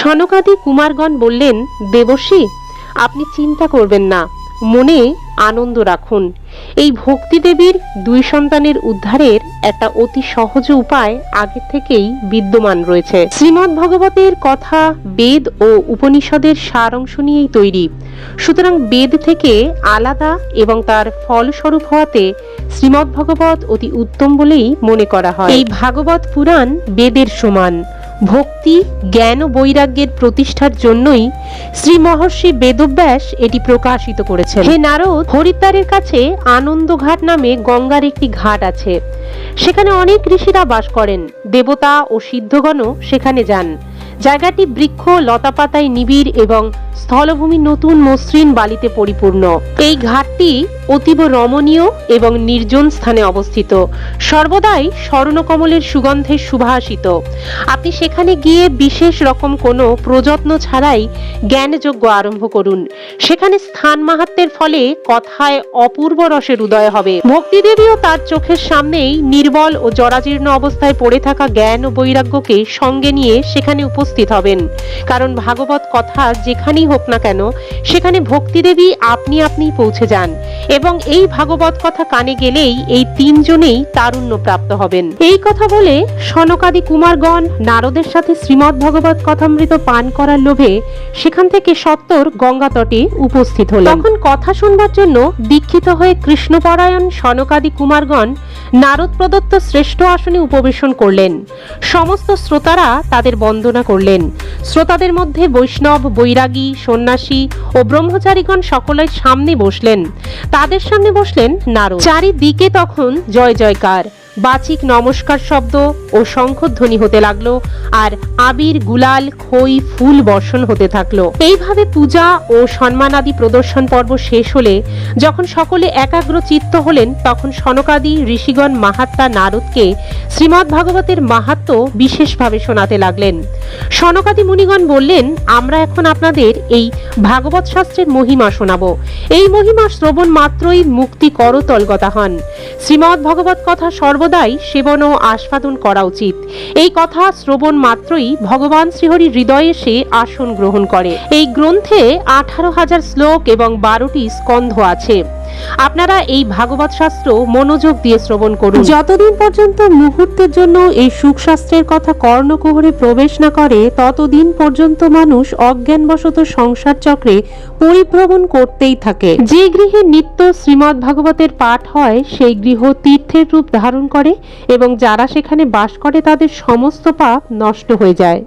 সনকাদি কুমারগণ বললেন, দেবশ্রী, আপনি চিন্তা করবেন না, মনে আনন্দ রাখুন। এই ভক্তি দেবীর দুই সন্তানের উদ্ধারের একটা অতি সহজ উপায় আগে থেকেই বিদ্যমান রয়েছে। শ্রীমদ্ ভগবতের কথা, বেদ ও উপনিষদের সার অংশ নিয়েই তৈরি। সুতরাং বেদ থেকে আলাদা এবং তার ফলস্বরূপ হওয়াতে শ্রীমদ্ ভগবত অতি উত্তম বলেই মনে করা হয়। এই ভাগবত পুরাণ বেদের সমান। ভক্তি, জ্ঞান ও বৈরাগ্যের প্রতিষ্ঠার জন্যই শ্রী মহর্ষি বেদব্যাস এটি প্রকাশিত করেছেন। হে নারদ, হরিদ্বারের কাছে আনন্দঘাট নামে গঙ্গার একটি ঘাট আছে। সেখানে অনেক ঋষিরা বাস করেন। দেবতা ও সিদ্ধগণও সেখানে যান। জায়গাটি বৃক্ষ, লতাপাতায় নিবিড় এবং স্থলভূমি নতুন মসৃণ বালিতে পরিপূর্ণ। এই ঘাটটি অতীব রমণীয় এবং নির্জন স্থানে অবস্থিত। সর্বদাই স্বর্ণকমলের সুগন্ধে সুভাষিত। আপনি সেখানে গিয়ে বিশেষ রকম কোনো প্রযত্ন ছাড়াই জ্ঞানযজ্ঞ আরম্ভ করুন। সেখানে স্থান মাহাত্মের ফলে কথায় অপূর্ব রসের উদয় হবে। ভক্তিদেবীও তার চোখের সামনেই নির্বল ও জরাজীর্ণ অবস্থায় পড়ে থাকা জ্ঞান ও বৈরাগ্যকে সঙ্গে নিয়ে সেখানে উপস্থিত হবেন। কারণ ভাগবত কথা যেখানেই হোক না কেন, সেখানে ভক্তিদেবী আপনি আপনি পৌঁছে যান এবং এই ভাগবত কথা কানে গেলেই এই তিনজনেই তারুণ্য প্রাপ্ত হবেন। এই কথা বলে সনকাদি কুমারগণ নারদের সাথে শ্রীমৎ ভগবত কথামৃত পান করার লোভে সেখান থেকে সত্তর গঙ্গা তটে উপস্থিত হলেন। তখন কথা শুনবার জন্য দীক্ষিত হয়ে কৃষ্ণপরায়ণ সনকাদি কুমারগণ নারদ প্রদত্ত শ্রেষ্ঠ আসনে উপবেশন করলেন। সমস্ত শ্রোতারা তাদের বন্দনা করলেন। শ্রোতাদের মধ্যে বৈষ্ণব, বৈরাগী, সন্ন্যাসী ও ব্রহ্মচারীগণ সকলের সামনে বসলেন। তাদের সামনে বসলেন নারদ। চারিদিকে তখন জয় জয়কার। বাচিক নমস্কার শব্দ ও শঙ্খধ্বনি হতে লাগল, আর আবির, গুলাল, খই, ফুল বর্ষণ হতে থাকল। এইভাবে পূজা ও সম্মানাদি প্রদর্শন পর্ব শেষ হলে, যখন সকলে একাগ্র চিত্ত হলেন, তখন সনকাদি, ঋষিগণ, মাহাত্মা, নারদকে শ্রীমদ্ ভাগবতের মাহাত্ম বিশেষভাবে শোনাতে লাগলেন। সনকাদি মুনিগণ বললেন, আমরা এখন আপনাদের এই ভাগবত শাস্ত্রের মহিমা শোনাবো। এই মহিমা শ্রবণ মাত্রই মুক্তি করতলগতা হন। শ্রীমদ্ ভগবত কথা সর্বদাই সেবন ও আস্বাদন করা উচিত। এই কথা শ্রবণ মাত্রই ভগবান শ্রীহরি হৃদয়ে সে আসন গ্রহণ করে। এই গ্রন্থে আঠারো হাজার শ্লোক এবং বারোটি স্কন্ধ আছে। আপনারা এই ভাগবত শাস্ত্র মনোযোগ দিয়ে শ্রবণ করুন। যতদিন পর্যন্ত মুহূর্তের জন্য এই সুখশাস্ত্রের কথা কর্ণকুহরে প্রবেশ না করে, ততদিন পর্যন্ত মানুষ অজ্ঞানবশত সংসার চক্রে পরিভ্রমণ করতেই থাকে। যে গৃহে নিত্য শ্রীমদ্ ভাগবতের পাঠ হয়, সেই গৃহ তীর্থের রূপ ধারণ করে এবং যারা সেখানে বাস করে, তাদের সমস্ত পাপ নষ্ট হয়ে যায়।